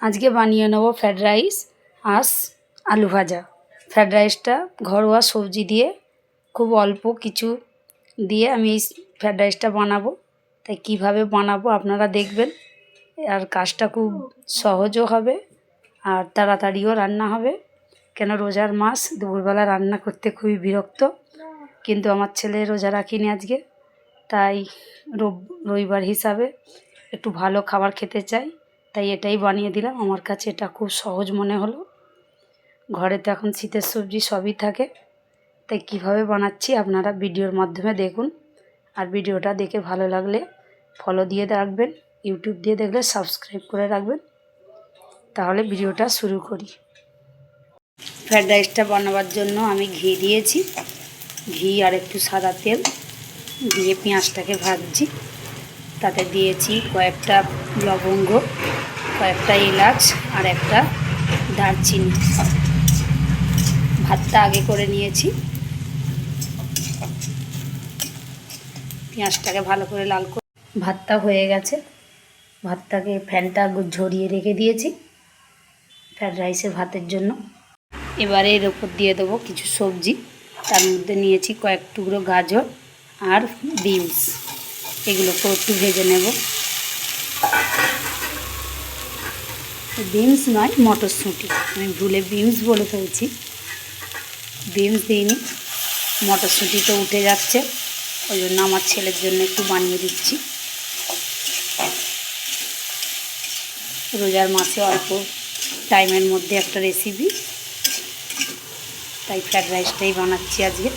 আজকে বানিয়ে নেব ফ্রায়েড রাইস আস আলু ভাজা। ফ্রায়েড রাইসটা ঘরোয়া সবজি দিয়ে খুব অল্প কিছু দিয়ে আমি এই ফ্রায়েড রাইসটা বানাবো। তাই কীভাবে বানাবো আপনারা দেখবেন। আর কাজটা খুব সহজও হবে আর তাড়াতাড়িও রান্না হবে। কেন রোজার মাস, দুপুরবেলা রান্না করতে খুবই বিরক্ত। কিন্তু আমার ছেলে রোজা রাখিনি আজকে। তাই রব- রবিবার হিসাবে একটু ভালো খাবার খেতে চাই। তাই এটাই বানিয়ে দিলাম। আমার কাছে এটা খুব সহজ মনে হলো। ঘরে তো এখন শীতের সবজি সবই থাকে। তাই কীভাবে বানাচ্ছি আপনারা ভিডিওর মাধ্যমে দেখুন। আর ভিডিওটা দেখে ভালো লাগলে ফলো দিয়ে রাখবেন ইউটিউব দিয়ে দেখলে সাবস্ক্রাইব করে রাখবেন। তাহলে ভিডিওটা শুরু করি। ফ্রায়েড রাইসটা বানাবার জন্য আমি ঘি দিয়েছি। ঘি আর একটু সাদা তেল দিয়ে পেঁয়াজটাকে ভাজছি। তাতে দিয়েছি কয়েকটা লবঙ্গ, কয়েকটা এলাচ আর একটা দারচিনি। ভাতটা আগে করে নিয়েছি। পেঁয়াজটাকে ভালো করে লাল করে ভাতটা হয়ে গেছে। ভাতটাকে ফ্যানটা ঝরিয়ে রেখে দিয়েছি ফ্রায়েড রাইসের ভাতের জন্য। এবারে এর ওপর দিয়ে দেবো কিছু সবজি। তার মধ্যে নিয়েছি কয়েক টুকরো গাজর আর বিনস। এগুলোকে একটু ভেজে নেব। বিনস নয়, মটরশুঁটি। আমি ভুলে বিনস বলে ফেলছি। বিনস দিইনি, মটরশুঁটি তো উঠে যাচ্ছে। ওই জন্য আমার ছেলের জন্য একটু বানিয়ে দিচ্ছি। রোজার মাসে অল্প টাইমের মধ্যে একটা রেসিপি তাই ফ্রায়েড রাইসটাই বানাচ্ছি আজকে।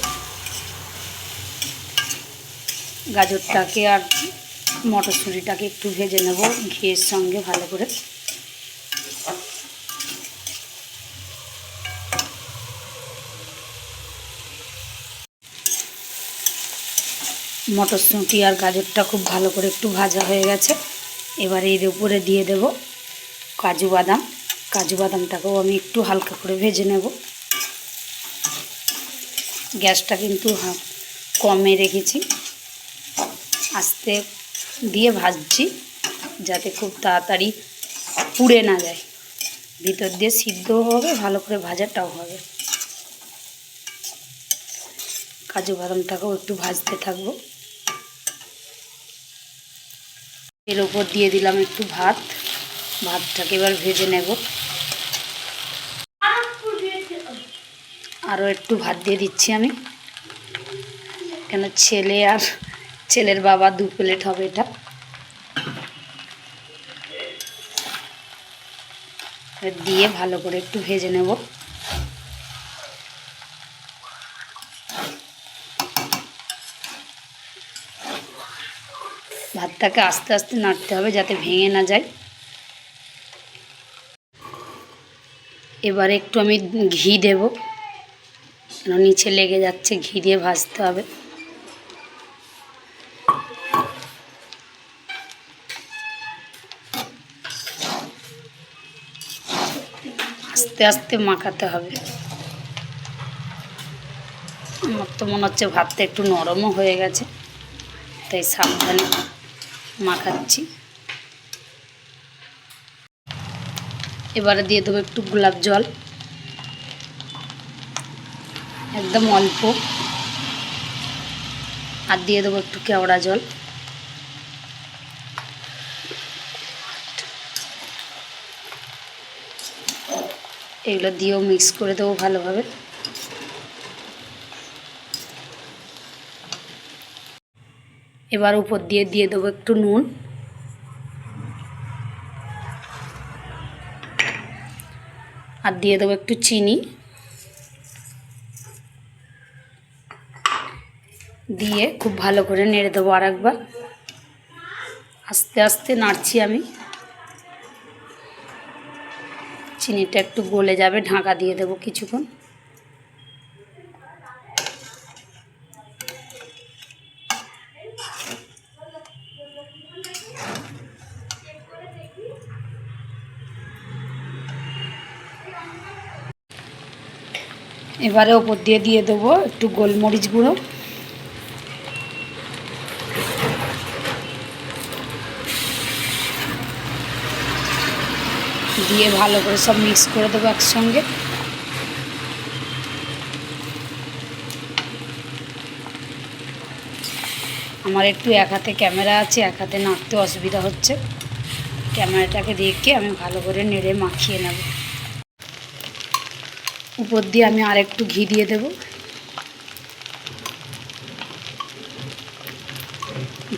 গাজরটাকে আর মটরশুঁটিটাকে একটু ভেজে নেব, ঘিয়ের সঙ্গে ভালো করে। মটরশুঁটি আর গাজরটা খুব ভালো করে একটু ভাজা হয়ে গেছে। এবারে এর উপরে দিয়ে দেব কাজু বাদাম। কাজু বাদামটাকেও আমি একটু হালকা করে ভেজে নেব। গ্যাসটা কিন্তু কমে রেখেছি। আস্তে দিয়ে ভাজছি যাতে খুব তাড়াতাড়ি পুড়ে না যায়। ভিতর দিয়ে সিদ্ধও হবে, ভালো করে ভাজাটাও হবে। কাজু বাদামটাকেও একটু ভাজতে থাকব। এর ওপর দিয়ে দিলাম একটু ভাত। ভাতটাকে এবার ভেজে নেব। আরও একটু ভাত দিয়ে দিচ্ছি আমি। কেন ছেলে আর ছেলের বাবা দু প্লেট হবে এটা। দিয়ে ভালো করে একটু ভেজে নেব। ভাতটাকে আস্তে আস্তে নাড়তে হবে যাতে ভেঙে না যায়। এবারে একটু আমি ঘি দেব। নিচে লেগে যাচ্ছে, ঘি দিয়ে ভাজতে হবে। আস্তে আস্তে মাখাতে হবে। আমার তো মনে হচ্ছে ভাতটা একটু নরমও হয়ে গেছে, তাই সাবধানে মাখাচ্ছি। এবারে দিয়ে দেবো একটু গোলাপ জল, একদম অল্প। আর দিয়ে দেবো একটু কেওড়া জল। এগুলো দিয়েও মিক্স করে দেবো ভালোভাবে। এবার উপর দিয়ে দিয়ে দেবো একটু নুন। আর দিয়ে দেবো একটু চিনি। দিয়ে খুব ভালো করে নেড়ে দেবো আর একবার আস্তে আস্তে নাড়ছি আমি। চিনিটা একটু গলে যাবে, ঢাকা দিয়ে দেবো কিছুক্ষণ। এবারে ওপর দিয়ে দিয়ে দেবো একটু গোলমরিচ গুঁড়ো। দিয়ে ভালো করে সব মিক্স করে দেবো একসঙ্গে। আমার একটু এক হাতে ক্যামেরা আছে, এক হাতে নাড়তে অসুবিধা হচ্ছে। ক্যামেরাটাকে রেখে আমি ভালো করে নেড়ে মাখিয়ে নেব। উপর দিয়ে আমি আর একটু ঘি দিয়ে দেব।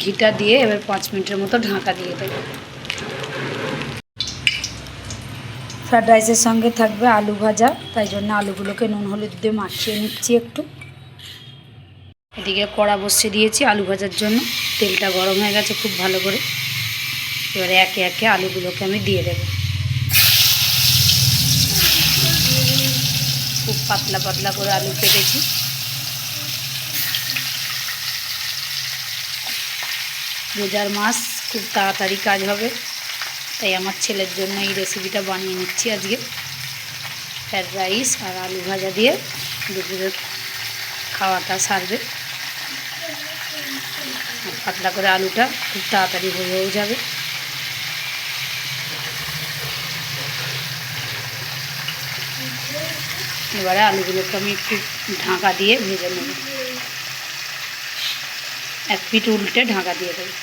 ঘিটা দিয়ে এবার পাঁচ মিনিটের মতো ঢাকা দিয়ে দেবো। ফ্রায়েড রাইসের সঙ্গে থাকবে আলু ভাজা। তাই জন্য আলুগুলোকে নুন, হলুদ দিয়ে মাখিয়ে নিচ্ছি একটু। এদিকে কড়া বসিয়ে দিয়েছি আলু ভাজার জন্য। তেলটা গরম হয়ে গেছে খুব ভালো করে। এবারে একে একে আলুগুলোকে আমি দিয়ে দেব। খুব পাতলা পাতলা করে আলু কেটেছি। রোজার মাস খুব তাড়াতাড়ি কাজ হবে। তাই আমার ছেলের জন্য এই রেসিপিটা বানিয়ে নিচ্ছি আজকে। ফ্রায়েড রাইস আর আলু ভাজা দিয়ে দুপুরের খাওয়াটা সারবে। পাতলা করে আলুটা খুব তাড়াতাড়ি হয়েও যাবে। এবারে আলুগুলোকে আমি একটু ঢাকা দিয়ে ভেজে নেব। এক পিঠ উল্টে ঢাকা দিয়ে দেবো।